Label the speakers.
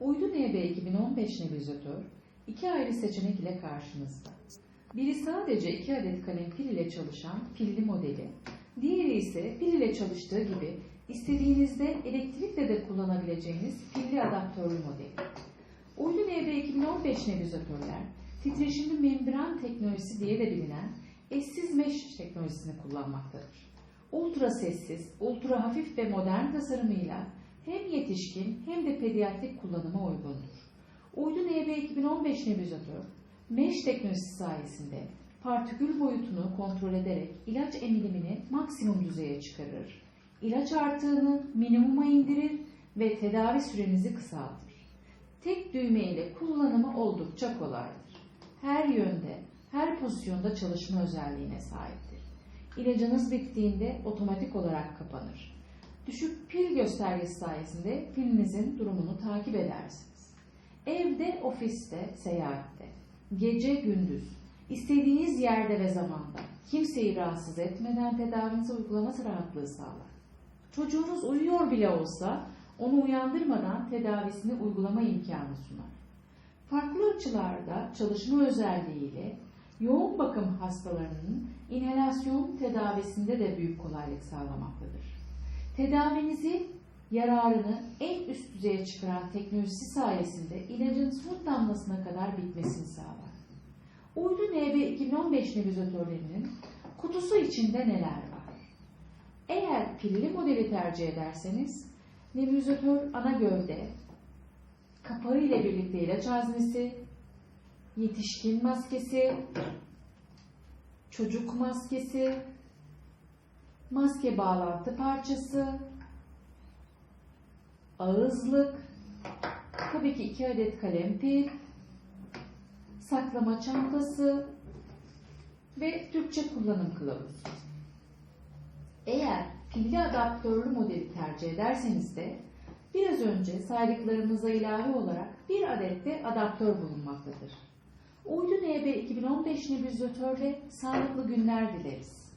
Speaker 1: Uydu NB 2015 nebüzatör iki ayrı seçenek ile karşınızda. Biri sadece iki adet kalem pil ile çalışan pilli modeli, diğeri ise pil ile çalıştığı gibi istediğinizde elektrikle de kullanabileceğiniz pilli adaptörlü modeli. Uydu NB 2015 nebüzatörler, titreşimli membran teknolojisi diye de bilinen eşsiz mesh teknolojisini kullanmaktadır. Ultra sessiz, ultra hafif ve modern tasarımıyla hem yetişkin hem de pediatrik kullanıma uygundur. Uydu NB 2015 nebüzatör, mesh teknolojisi sayesinde partikül boyutunu kontrol ederek ilaç emilimini maksimum düzeye çıkarır, ilaç artığını minimuma indirir ve tedavi sürenizi kısaltır. Tek düğme ile kullanımı oldukça kolaydır. Her yönde, her pozisyonda çalışma özelliğine sahiptir. İlacınız bittiğinde otomatik olarak kapanır. Düşük pil göstergesi sayesinde pilinizin durumunu takip edersiniz. Evde, ofiste, seyahatte, gece gündüz, istediğiniz yerde ve zamanda kimseyi rahatsız etmeden tedavinizi uygulaması rahatlığı sağlar. Çocuğunuz uyuyor bile olsa onu uyandırmadan tedavisini uygulama imkanı sunar. Farklı açılarda çalışma özelliğiyle yoğun bakım hastalarının inhalasyon tedavisinde de büyük kolaylık sağlamaktadır. Tedavinizi yararını en üst düzeye çıkaran teknolojisi sayesinde ilacın son damlasına kadar bitmesini sağlar. Uydu NB 2015 nebüzatörlerinin kutusu içinde neler var? Eğer pilli modeli tercih ederseniz nebüzatör ana gövde, kapağı ile birlikte ilaç haznesi, yetişkin maskesi, çocuk maskesi, maske bağlantı parçası, ağızlık, tabii ki iki adet kalem pil, saklama çantası ve Türkçe kullanım kılavuzu. Eğer pilli adaptörlü modeli tercih ederseniz de biraz önce saydıklarımıza ilave olarak bir adet de adaptör bulunmaktadır. Uydu NB 2015 nebüzatörle sağlıklı günler dileriz.